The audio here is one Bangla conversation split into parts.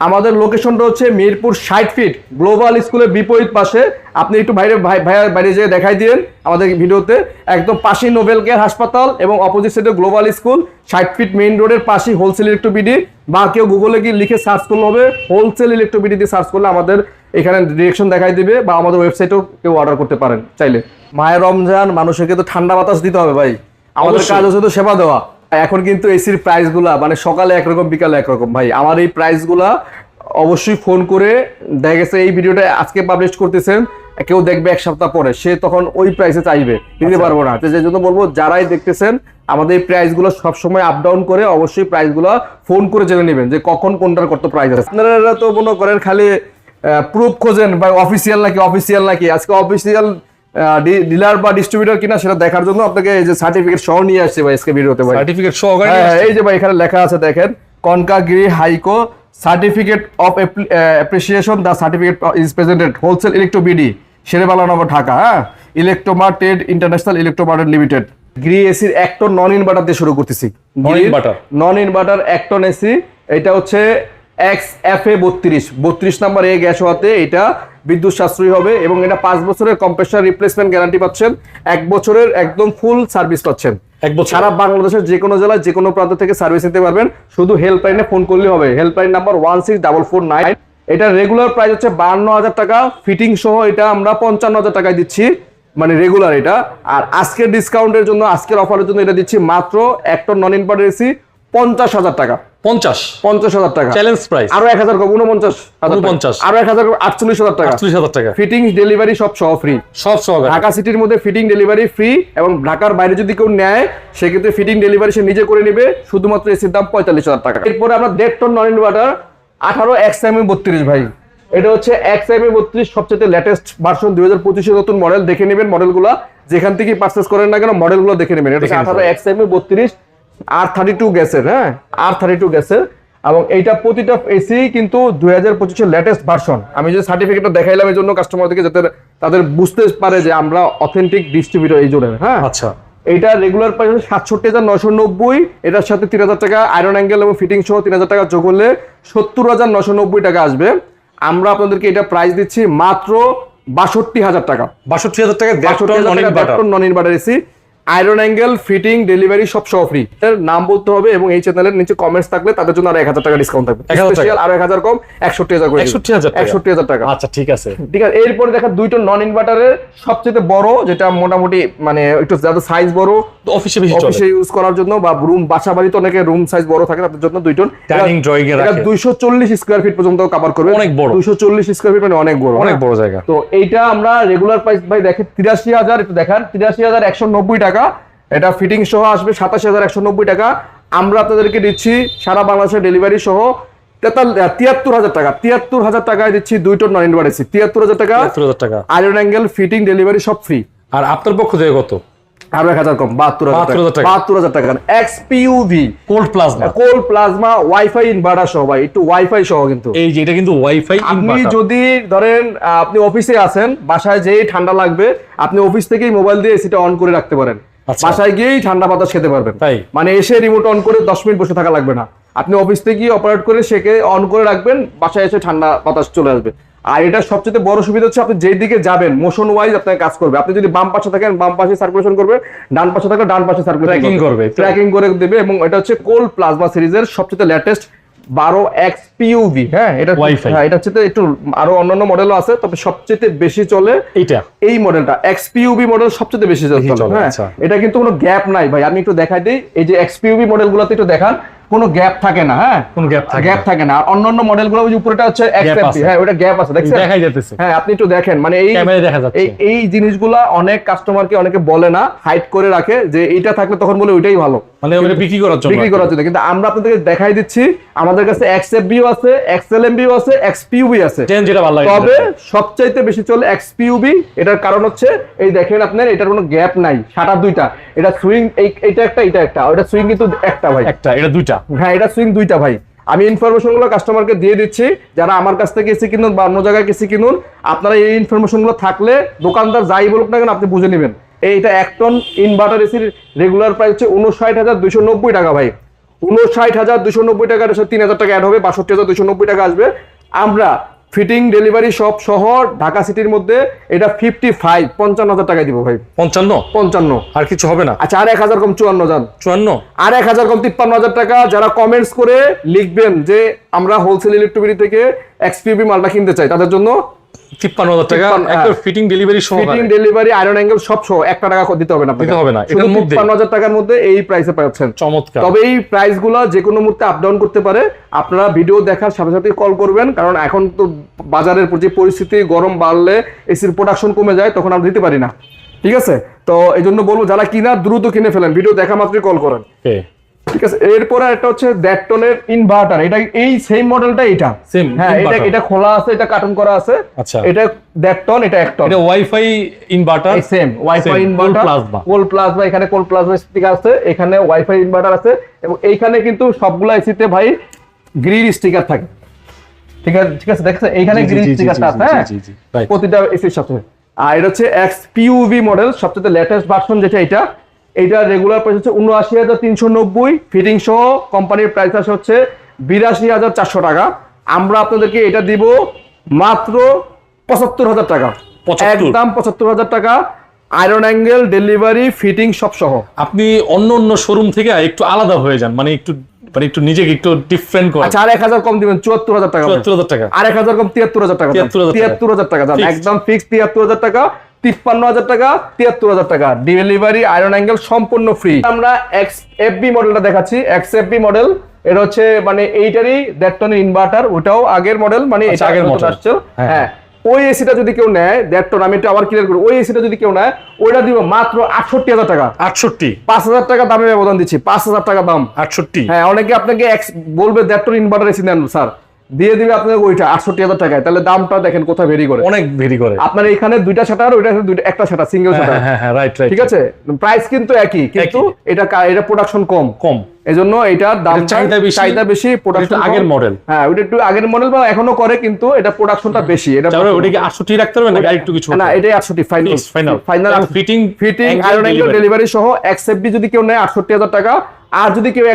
আমাদের লোকেশনটা হচ্ছে মিরপুর ষাট ফিট গ্লোবাল স্কুলের বিপরীত পাশে। আপনি একটু বাইরে ভাই ভাইয়ার বাইরে যেয়ে দেখাই দিন আমাদের ভিডিওতে। একদম পাশেই নোবেল কেয়ার হাসপাতাল এবং অপোজিট সাইডে গ্লোবাল স্কুল ষাট ফিট মেইন রোডের পাশেই হোলসেল ইলেকট্রোবিডি বা কেউ গুগলে গিয়ে লিখে সার্চ করলে হবে হোলসেল ইলেকট্রোবিডি দিয়ে সার্চ করলে আমাদের এখানে ডিরেকশন দেখাই দিবে বা আমাদের ওয়েবসাইটেও কেউ অর্ডার করতে পারেন চাইলে। মায়ের রমজান মানুষকে তো ঠান্ডা বাতাস দিতে হবে ভাই। আমাদের কাজ হচ্ছে তো সেবা দেওয়া। এখন কিন্তু এসির প্রাইসগুলা মানে সকালে একরকম বিকালে একরকম। ভাই আমার এই প্রাইসগুলা অবশ্যই ফোন করে দেখা গেছে এই ভিডিওটা আজকে পাবলিশ করতেছেন কেউ দেখবে এক সপ্তাহ পরে সে তখন ওই প্রাইসে চাইবে দিতে পারব না। তো যে জন্য বলব যারাই দেখতেছেন আমাদের এই প্রাইসগুলো সবসময় আপ ডাউন করে অবশ্যই প্রাইসগুলো ফোন করে জেনে নেবেন যে কখন কোনটার কত প্রাইস আছে। আপনারা তো মনে করেন খালি প্রুফ খোঁজেন বা অফিসিয়াল নাকি অফিসিয়াল নাকি? আজকে অফিসিয়াল ডিলার বা ডিস্ট্রিবিউটর কিনা সেটা দেখার জন্য আপনাকে এই যে সার্টিফিকেট সহ নিয়ে আসছে ভাই আজকে ভিডিওতে ভাই। সার্টিফিকেট সহকারে হ্যাঁ, এই যে ভাই এখানে লেখা আছে দেখেন কনকাগিরি Haiko certificate of appreciation the certificate is presented wholesale Electro BD শেরেবালানগর Dhaka হ্যাঁ? Electromart trade international Electromart limited Gree এসির এক টন নন ইনভার্টার দিয়ে শুরু করতেছি? নন ইনভার্টার এক টন এসি এটা হচ্ছে এক্স এফ এ বত্রিশ। বত্রিশ নাম্বার এ গ্যাস হওয়াতে এটা বিদ্যুৎ সাশ্রয়ী হবে এবং এটা পাঁচ বছরের কম্প্রেসার রিপ্লেসমেন্ট গ্যারান্টি পাচ্ছেন। এক বছরের একদম ফুল সার্ভিস পাচ্ছেন। এক বছর। সারা বাংলাদেশের যে কোনো জেলায় যে কোনো প্রান্ত থেকে সার্ভিস নিতে পারবেন। শুধু হেল্পলাইনে ফোন করলে হবে। Helpline number one six double four nine এটা রেগুলার প্রাইস হচ্ছে বান্ন হাজার টাকা। ফিটিং সহ এটা আমরা পঞ্চান্ন হাজার টাকায় দিচ্ছি। মানে রেগুলার এটা। আর আজকের ডিসকাউন্টের জন্য আজকের অফারের জন্য এটা দিচ্ছি মাত্র একটা নন ইনভার্টার এসি পঞ্চাশ হাজার টাকা। পঞ্চাশ। পঞ্চাশ হাজার টাকা। চ্যালেঞ্জ প্রাইস আরও এক হাজার কম উনপঞ্চাশ হাজার টাকা। 49 আরও এক হাজার আটচল্লিশ হাজার টাকা। হাজার টাকা। ফিটিং ডেলিভারি সব সহ ফ্রি সব সহকারে ঢাকা সিটির মধ্যে ফিটিং ডেলিভারি ফ্রি এবং ঢাকার বাইরে যদি কেউ নেয় সেক্ষেত্রে ফিটিং ডেলিভারি সে নিজে করে নেবে শুধুমাত্র এসির দাম পঁয়তাল্লিশ হাজার টাকা। এরপরে আমরা দেড় টন নন ইনভার্টার আঠারো এক্স এম বত্রিশ ভাই। এটা হচ্ছে এক্স এম বত্রিশ সবচেয়ে লেটেস্ট ভার্সন দুই হাজার পঁচিশের নতুন মডেল দেখে নেবেন মডেলগুলো যেখান থেকে পার্চেস করেন না কেন মডেলগুলো দেখে নেবেন। এটা আঠারো। এক্স এম বত্রিশ আর থার্টি টু গ্যাসের হ্যাঁ? আর থার্টি টু গ্যাসের। এবং এইটা প্রতিটা এসি কিন্তু দুই হাজার পঁচিশের লেটেস্ট ভার্সন আমি যে সার্টিফিকেটটা দেখাইলাম এই জন্য কাস্টমারদেরকে যাতে তাদের বুঝতে পারে যে আমরা অথেন্টিক ডিস্ট্রিবিউটর এই জন্য হ্যাঁ? আচ্ছা। এইটা রেগুলার প্রাইস হচ্ছে সাতষট্টি হাজার নশো নব্বই। এটার সাথে তিন হাজার টাকা আয়রন অ্যাঙ্গেল এবং ফিটিং সহ তিন হাজার টাকা যোগ করলে সত্তর হাজার নশো নব্বই টাকা আসবে। আমরা আপনাদেরকে এটা প্রাইস দিচ্ছি মাত্র বাষট্টি হাজার টাকা। বাষট্টি হাজার টাকা দেড় বাষট্টি হাজার টাকা non inverter AC iron angle fitting delivery সব সহ ফ্রি এর নাম বলতে হবে এবং এই চ্যানেলের নিচে কমেন্টস থাকলে তাদের জন্য আর এক হাজার টাকা ডিসকাউন্ট থাকবে। স্পেশাল আর এক হাজার কম একষট্টি হাজার করে একষট্টি হাজার একষট্টি হাজার টাকা। আচ্ছা ঠিক আছে। ঠিক আছে এরপরে দেখা দুইটা নন ইনভার্টারের সবচেয়ে বড় যেটা মোটামুটি মানে একটু যাদের সাইজ বড় অফিসে বেশি অফিসে ইউজ করার জন্য বা রুম বাসা বাড়িতে অনেকে রুম সাইজ বড় থাকে তাদের জন্য দুইজন Dining drawing এ রাখে। দুইশো চল্লিশ স্কোয়ার ফিট পর্যন্ত কভার করবে। অনেক বড়। দুইশো চল্লিশ স্কোয়ার ফিট মানে অনেক বড়। অনেক? বড় জায়গা। তো এইটা আমরা রেগুলার প্রাইস ভাই দেখেন তিরাশি হাজার একটু দেখান তিরাশি হাজার একশো নব্বই টাকা। এটা ফিটিং সহ আসবে সাতাশ হাজার একশো নব্বই টাকা। আমরা আপনাদেরকে দিচ্ছি সারা বাংলাদেশের ডেলিভারি সহ তিয়াত্তর হাজার টাকা। তিয়াত্তর হাজার টাকায় দিচ্ছি দুই টন নন এসি তিয়াত্তর হাজার টাকা। টাকা। আয়রন অ্যাঙ্গেল ফিটিং ডেলিভারি সব ফ্রি আর আপনার পক্ষ থেকে কত? আরও এক হাজার কম বাহাত্তর হাজার 72,000 টাকা টাকা। বাহাত্তর হাজার টাকা। XPUV cold plasma cool plasma wifi inverter সহ ভাই একটু ওয়াইফাই সহ কিন্তু। এই যে এটা কিন্তু ওয়াইফাই আপনি যদি ধরেন আপনি অফিসে আছেন বাসায় যেই ঠান্ডা লাগবে আপনি অফিস থেকেই মোবাইল দিয়ে এসিটা অন করে রাখতে পারেন। আচ্ছা। বাসায় গিয়েই ঠান্ডা বাতাস খেতে পারবেন? মানে এসে রিমোট অন করে দশ মিনিট বসে থাকা লাগবে না। আপনি অফিস থেকে অপারেট করে সেকে অন করে রাখবেন বাসায় এসে ঠান্ডা বাতাস চলে আসবে। আর এটা সবচেয়ে বড় সুবিধা হচ্ছে আপনি যেই দিকে যাবেন মোশন ওয়াইজ আপনাকে কাজ করবে। আপনি যদি বাম পাশে থাকেন বাম পাশে সার্কুলেশন করবে ডান পাশে থাকলে ডান পাশে সার্কুলেশন করবে। ট্র্যাকিং করে দেবে এবং এটা হচ্ছে কোল প্লাজমা সিরিজের সবচেয়ে লেটেস্ট বারো এক্স পিউভি হ্যাঁ এটা Wi-Fi। হ্যাঁ এটা হচ্ছে একটু আরও অন্যান্য মডেলও আছে তবে সবচেয়ে বেশি চলে এইটা। এই মডেলটা এক্সপিউবি মডেল সবচেয়ে বেশি চলে। হ্যাঁ আচ্ছা। এটা কিন্তু কোনো গ্যাপ নাই ভাই। আমি একটু দেখাই দিই। এই যে এক্সপিউবি মডেলগুলোতে একটু দেখান। কোনো গ্যাপ থাকে না হ্যাঁ? কোনো গ্যাপ থাকে গ্যাপ থাকে না। আর অন্যান্য মডেলগুলো ওই উপরেটা হচ্ছে হ্যাঁ ওটা গ্যাপ আছে দেখছেন? দেখাই যাইতেছে। হ্যাঁ আপনি একটু দেখেন মানে এই ক্যামেরায় দেখা যাচ্ছে। এই এই জিনিসগুলা অনেক কাস্টমারকে অনেকে বলে না হাইড করে রাখে যে এইটা থাকলে তখন বলে ওইটাই ভালো। মানে ওটা বিক্রি করার জন্য বিক্রি করার জন্য। কিন্তু আমরা আপনাদেরকে দেখাই দিচ্ছি আমাদের কাছে এক্সএফবিও আছে এক্সএলএমবিও আছে এক্সপিউবি আছে। যেটা ভালো লাগে তবে সবচাইতে বেশি চলে এক্সপিউবি এটার কারণ হচ্ছে এই দেখেন আপনার এটার কোনো গ্যাপ নাই সাটা দুইটা। এটা সুইং এইটা একটা এটা একটা ওটা সুইং কিন্তু একটা ভাই। একটা এটা দুইটা। হ্যাঁ এটা সুইং দুইটা ভাই। আমি ইনফরমেশনগুলো কাস্টমারকে দিয়ে দিচ্ছি, যারা আমার কাছ থেকে এসে কিনুন বা অন্য জায়গায় এসে কিনুন, আপনারা এই ইনফরমেশনগুলো থাকলে দোকানদার যাই বলুক না কেন, আপনি বুঝে নেবেন। এইটা এক টন ইনভার্টার এসির রেগুলার প্রাইস হচ্ছে উনষাট হাজার দুশো নব্বই টাকা ভাই। উনষাট হাজার দুশো নব্বই টাকা তিন হাজার টাকা অ্যাড হবে, বাষট্টি হাজার দুশো নব্বই টাকা আসবে। আমরা ফিটিং ডেলিভারি সব শহর ঢাকা সিটির মধ্যে এটা ফিফটি ফাইভ পঞ্চান্ন হাজার টাকায় দিব ভাই। পঞ্চান্ন? পঞ্চান্ন। আর কিছু হবে না? আচ্ছা আর এক হাজার কম চুয়ান্ন যান চুয়ান্ন? আর এক হাজার কম তিপ্পান্ন হাজার টাকা যারা কমেন্টস করে লিখবেন যে আমরা হোলসেল ইলেকট্রিবিটি থেকে এক্সপিবি মালটা কিনতে চাই তাদের জন্য তিপ্পান্ন হাজার টাকা একটা হ্যাঁ। ফিটিং ডেলিভারি সহ ফিটিং ডেলিভারি আয়রন অ্যাঙ্গেল সব সহ একটা টাকা দিতে হবে না দিতে হবে না, শুধু তিপ্পান্ন হাজার টাকার মধ্যে এই প্রাইসে পাচ্ছেন। চমৎকার। তবে এই প্রাইসগুলো যে কোনো মুহূর্তে আপ ডাউন করতে পারে। আপনারা ভিডিও দেখার সাথে সাথে কল করবেন কারণ এখন তো বাজারের যে পরিস্থিতি গরম বাড়লে এসির প্রোডাকশন কমে যায় তখন আমরা দিতে পারি না। ঠিক আছে? তো এই জন্য বলব যারা কিনা দ্রুত কিনে ফেলেন। ভিডিও দেখা মাত্রই কল করেন. ঠিক আছে এরপরে একটা হচ্ছে দ্যাটটনের ইনভার্টার এটা এই সেম মডেলটা এটা। Same, হ্যাঁ এটা। এটা খোলা আছে এটা কার্টুন করা আছে। আচ্ছা। এটা দ্যাটটন এটা এক টন এটা wifi inverter same wifi inverter. Cool plasma এখানে কোল প্লাজমা স্টিকার আছে এখানে ওয়াইফাই ইনভার্টার আছে এবং এইখানে কিন্তু সবগুলো এসিতে ভাই গ্রিন স্টিকার থাকে। ঠিক আছে ঠিক আছে দেখছেন? এইখানে জি, স্টিকারটা আছে হ্যাঁ. প্রতিটা এসির সাথে। আর এটা হচ্ছে এক্স পিউভি মডেল সবচেয়ে লেটেস্ট ভার্সন যেটা এটা। এইটা রেগুলার প্রাইস হচ্ছে উনআশি হাজার তিনশো নব্বই। ফিটিং সহ কোম্পানির প্রাইস আছে হচ্ছে বিরাশি হাজার চারশো টাকা। আমরা আপনাদেরকে এটা দিব মাত্র পঁচাত্তর হাজার টাকা। একদম পঁচাত্তর হাজার টাকা। আয়রন অ্যাঙ্গেল ডেলিভারি ফিটিং সব সহ। আপনি অন্য অন্য শোরুম থেকে একটু আলাদা হয়ে যান মানে একটু মানে একটু নিজেকে একটু ডিফারেন্ট করেন। আচ্ছা আর এক হাজার কম দিবেন চুয়াত্তর হাজার টাকা চুয়াত্তর হাজার টাকা। আর এক হাজার কম তিয়াত্তর হাজার টাকা তিয়াত্তর হাজার টাকা। একদম ফিক্স তিয়াত্তর হাজার টাকা। তিপ্পান্ন হাজার টাকা তিয়াত্তর হাজার টাকা। ডেলিভারি আয়রন অ্যাঙ্গেল সম্পূর্ণ ফ্রি আমরা এক্স এফবি মডেলটা দেখাচ্ছি। এক্স এফবি মডেল এটা হচ্ছে মানে এইটারই দেড় টনের ইনভার্টার ওটাও আগের মডেল মানে আচ্ছা, আগের model। আসছে। হ্যাঁ। হ্যাঁ। ওই এসিটা যদি কেউ নেয় দেড় টন আমি একটু আবার ক্লিয়ার করি ওই এসিটা যদি কেউ নেয় ওইটা দিব মাত্র আটষট্টি হাজার টাকা। আটষট্টি। পাঁচ হাজার টাকা দামে ব্যবধান দিচ্ছি পাঁচ হাজার টাকা দাম। আটষট্টি। হ্যাঁ অনেকে আপনাকে বলবে দেড় টন ইনভার্টার এসি নেন স্যার। দিয়ে দিবে আপনাকে ওইটা আটষট্টি হাজার টাকায়। তাহলে দামটা দেখেন কোথায় ভেরি করে। অনেক ভেরি করে। আপনার এখানে দুইটা শাটার ওইটা দুইটা একটা শাটার সিঙ্গেল হ্যাঁ শাটার হ্যাঁ হ্যাঁ রাইট রাইট ঠিক আছে? প্রাইস কিন্তু একই কিন্তু এটা এটা প্রোডাকশন কম। কম। এজন্য এটার দাম চাহিদা বেশি, চাহিদা বেশি এটা প্রোডাকশন আগের model। হ্যাঁ ওটা একটু আগের মডেল বা এখনও করে কিন্তু এটা প্রোডাকশনটা বেশি। এটা ওটা কি আটষট্টি রাখতে হবে নাকি আরেকটু কিছু না এটাই আটষট্টি final Fixed, final। Final fitting, fitting angle, iron angle delivery সহ এক্সএফবি যদি কেউ নেয় আটষট্টি হাজার টাকা আর যদি কেউ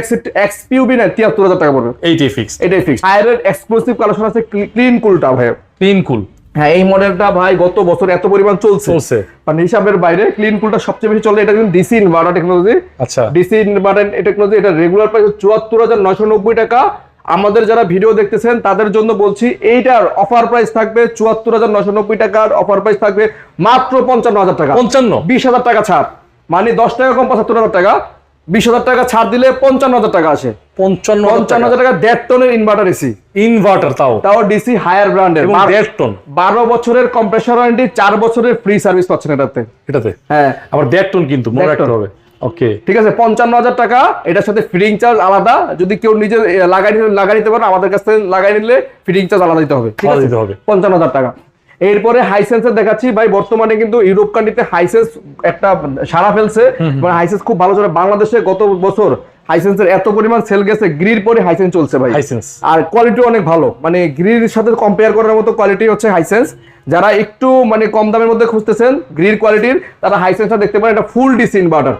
এক্সপিউবি নেয় তিয়াত্তর হাজার টাকা পড়বে। এইটাই ফিক্স এটাই ফিক্স আয়রের এক্সক্লুসিভ কালেকশন আছে ক্লিন কুলটা ভাই ক্লিন কুল হ্যাঁ এই মডেলটা ভাই গত বছর এত পরিমাণ চলছে। চলছে। মানে হিসাবের বাইরে ক্লিন কুলটা সবচেয়ে বেশি চলে এটা কিন্তু ডিসি ইনভার্টার টেকনোলজি আচ্ছা। ডিসি ইনভার্টার টেকনোলজি এটা রেগুলার প্রাইস চুয়াত্তর হাজার নয়শো নব্বই টাকা। আমাদের যারা ভিডিও দেখতেছেন তাদের জন্য বলছি এইটার অফার প্রাইস থাকবে চুয়াত্তর হাজার নয়শো নব্বই টাকার অফার প্রাইস থাকবে মাত্র পঞ্চান্ন হাজার টাকা। পঞ্চান্ন? বিশ হাজার টাকা ছাড়। মানে দশ টাকা কম পঁচাত্তর হাজার টাকা। বিশ হাজার টাকা ছাড় দিলে পঞ্চান্ন হাজার টাকা আসে। পঞ্চান্ন পঞ্চান্ন হাজার টাকা। দেড় টনের ইনভার্টার এসি ইনভার্টার তাও। তাও ডিসি হায়ার ব্র্যান্ডের দেড় টন বারো বছরের কম্প্রেসার ওয়ারেন্টি চার বছরের ফ্রি সার্ভিস পাচ্ছেন এটাতে। এটাতে? হ্যাঁ। আবার দেড় টন কিন্তু মনে রাখতে হবে। ওকে ঠিক আছে পঞ্চান্ন হাজার টাকা এটার সাথে ফিটিং চার্জ আলাদা। যদি কেউ নিজে লাগাই নিতে লাগাই নিতে পারে আমাদের কাছ থেকে লাগাই নিলে ফিটিং চার্জ আলাদা দিতে হবে। ঠিক আছে? দিতে হবে। পঞ্চান্ন হাজার টাকা। এরপরে হাইসেন্সের দেখাচ্ছি। ভাই বর্তমানে কিন্তু ইউরোপ কান্ট্রিতে হাইসেন্স একটা সারা ফেলছে। মানে হাইসেন্স খুব ভালো চলে। বাংলাদেশে গত বছর হাইসেন্সের এত পরিমাণ সেল গেছে গ্রির পরে হাইসেন্স চলছে ভাই। হাইসেন্স আর কোয়ালিটি অনেক ভালো। মানে গ্রির সাথে কম্পেয়ার করার মতো কোয়ালিটি হচ্ছে হাইসেন্স যারা একটু মানে কম দামের মধ্যে খুঁজতেছেন গ্রির কোয়ালিটির তারা হাইসেন্সটা দেখতে পারেন এটা ফুল ডিসি ইনভার্টার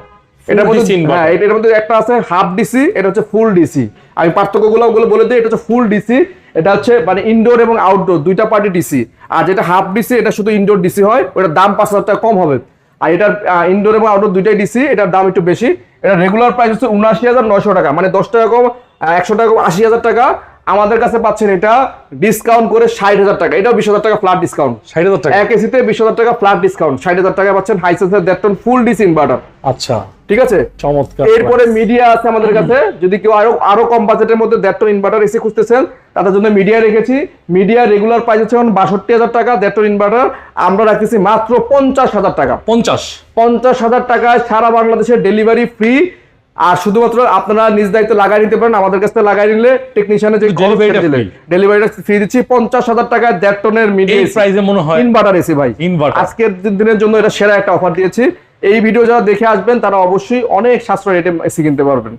এটার মধ্যে। হ্যাঁ এটার মধ্যে একটা আছে হাফ ডিসি এটা হচ্ছে ফুল ডিসি আমি পার্থক্যগুলো ওগুলো বলে দিই এটা হচ্ছে ফুল ডিসি এটা হচ্ছে মানে ইনডোর এবং আউটডোর দুইটা পার্টি ডিসি আর যেটা হাফ ডিসি এটা শুধু ইনডোর ডিসি হয় ওটার দাম পাঁচ হাজার টাকা কম হবে। আর এটার ইনডোর এবং আউটডোর দুইটাই ডিসি এটার দাম একটু বেশি। এটা রেগুলার প্রাইস হচ্ছে উনআশি হাজার নয়শো টাকা। মানে দশ টাকা কম একশো টাকা কম আশি হাজার টাকা। আমাদের কাছে পাচ্ছেন এটা ডিসকাউন্ট করে ষাট হাজার টাকা। এটাও বিশ হাজার টাকা ফ্ল্যাট ডিসকাউন্ট ষাট হাজার টাকা। এক এসিতে বিশ হাজার টাকা ফ্ল্যাট ডিসকাউন্ট ষাট হাজার টাকা পাচ্ছেন হাইসেন্সের দেড় টন ফুল ডিসি ইনভার্টার আচ্ছা। ঠিক আছে? চমৎকার এরপরে মিডিয়া আছে আমাদের কাছে। যদি কেউ আরও আরও কম বাজেটের মধ্যে দেড় টন ইনভার্টার এসে খুঁজতেছেন তাদের জন্য মিডিয়া রেখেছি। মিডিয়া রেগুলার প্রাইস হচ্ছে এখন বাষট্টি হাজার টাকা দেড় টন ইনভার্টার আমরা রাখতেছি মাত্র পঞ্চাশ হাজার টাকা। পঞ্চাশ। পঞ্চাশ হাজার টাকায় সারা বাংলাদেশের ডেলিভারি ফ্রি আর শুধুমাত্র আপনারা নিজ দায়িত্ব লাগাই নিতে পারেন আমাদের কাছ লাগাই নিলে টেকনিশিয়ানে যে ডেলিভারিটা ফ্রি দিচ্ছি। পঞ্চাশ হাজার টাকায় দেড় টনের মিডিয়া প্রাইসে মনে হয় ইনভার্টার এসি ভাই। Inverter। আজকের দিনের জন্য এটা সেরা একটা অফার দিয়েছি। এই ভিডিও যারা দেখে আসবেন তারা অবশ্যই অনেক সাশ্রয় রেটে এসি কিনতে পারবেন।